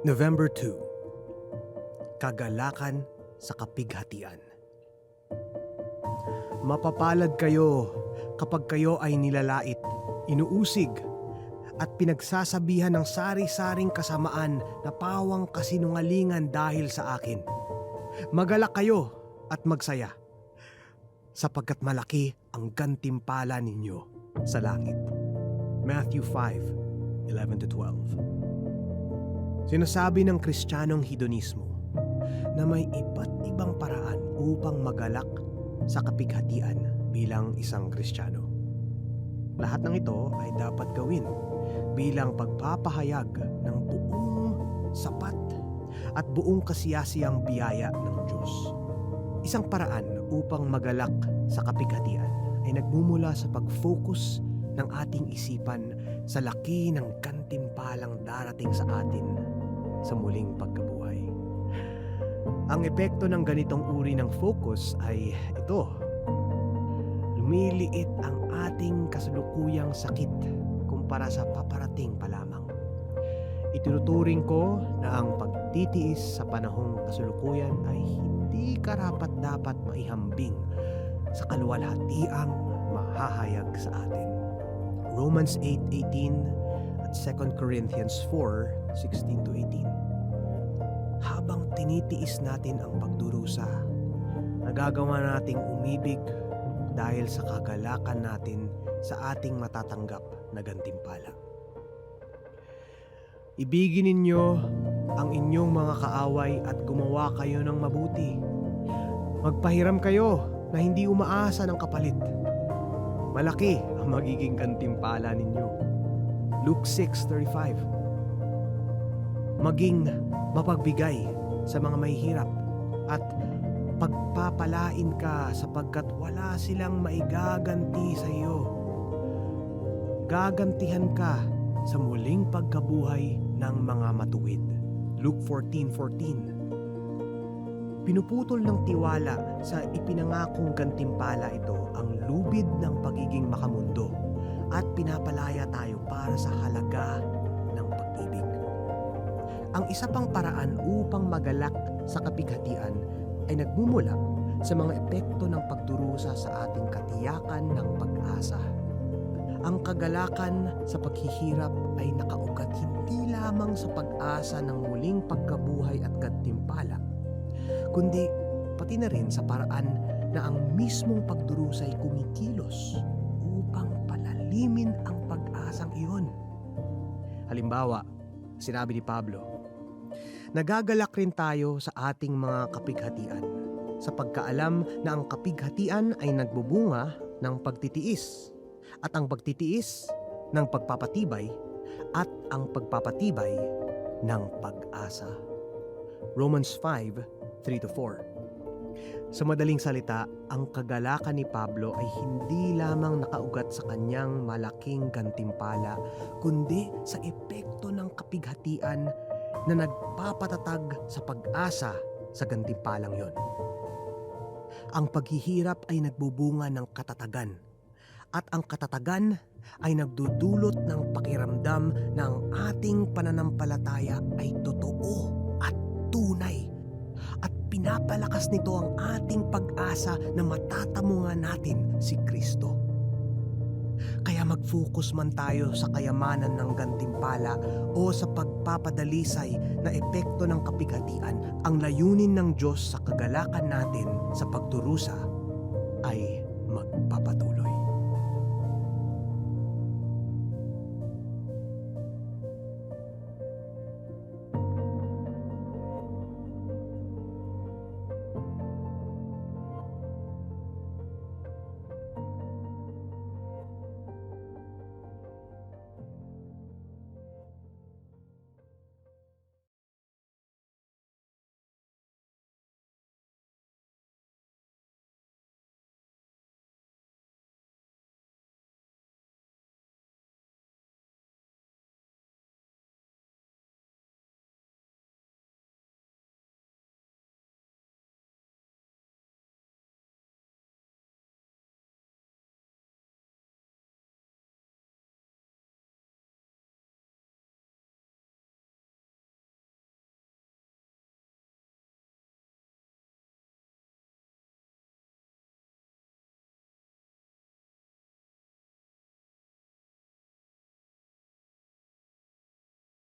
November 2 Kagalakan sa kapighatian Mapapalad kayo kapag kayo ay nilalait, inuusig, at pinagsasabihan ng sari-saring kasamaan na pawang kasinungalingan dahil sa akin. Magalak kayo at magsaya, sapagkat malaki ang gantimpala ninyo sa langit. Matthew 5, 11-12 Sinasabi ng Kristiyanong hedonismo na may iba't ibang paraan upang magalak sa kapighatian bilang isang Kristiyano. Lahat ng ito ay dapat gawin bilang pagpapahayag ng buong sapat at buong kasiyasiyang biyaya ng Diyos. Isang paraan upang magalak sa kapighatian ay nagmumula sa pag-focus ng ating isipan sa laki ng kantimpalang darating sa atin sa muling pagkabuhay. Ang epekto ng ganitong uri ng focus ay ito. Lumiliit ang ating kasalukuyang sakit kumpara sa paparating pa lamang. Itinuturing ko na ang pagtitiis sa panahong kasulukuyan ay hindi karapat dapat maihambing sa kaluwalhatiang mahahayag sa atin. Romans 8:18 at 2 Corinthians 4:16 to 18. Habang tinitiis natin ang pagdurusa, nagagawa nating umibig dahil sa kagalakan natin sa ating matatanggap na gantimpala. Ibigin ninyo ang inyong mga kaaway at gumawa kayo ng mabuti. Magpahiram kayo na hindi umaasa ng kapalit. Malaki ang magiging gantimpala ninyo. Luke 6.35 Maging mapagbigay sa mga may hirap at pagpapalain ka sapagkat wala silang maigaganti sa iyo. Gagantihan ka sa muling pagkabuhay ng mga matuwid. Luke 14.14 Pinuputol ng tiwala sa ipinangakong gantimpala ito ang lubid ng pagiging makamundo at pinapalaya tayo para sa halaga ng pag-ibig. Ang isa pang paraan upang magalak sa kapighatian ay nagmumula sa mga epekto ng pagdurusa sa ating katiyakan ng pag-asa. Ang kagalakan sa paghihirap ay nakaugat hindi lamang sa pag-asa ng muling pagkabuhay at gantimpala, kundi pati na rin sa paraan na ang mismong pagdurusa ay kumikilos upang palalimin ang pag-asang iyon. Halimbawa, sinabi ni Pablo, Nagagalak rin tayo sa ating mga kapighatian sa pagkaalam na ang kapighatian ay nagbubunga ng pagtitiis at ang pagtitiis ng pagpapatibay at ang pagpapatibay ng pag-asa. Romans 5, 3-4 Sa madaling salita, ang kagalakan ni Pablo ay hindi lamang nakaugat sa kanyang malaking gantimpala, kundi sa epekto ng kapighatian na nagpapatatag sa pag-asa sa gantimpalang yon. Ang paghihirap ay nagbubunga ng katatagan at ang katatagan ay nagdudulot ng pakiramdam na ating pananampalataya ay totoo at tunay pinapalakas nito ang ating pag-asa na matatamungan natin si Kristo. Kaya mag-focus man tayo sa kayamanan ng gantimpala o sa pagpapadalisay na epekto ng kapighatian, ang layunin ng Diyos sa kagalakan natin sa pagdurusa ay magpapatuloy.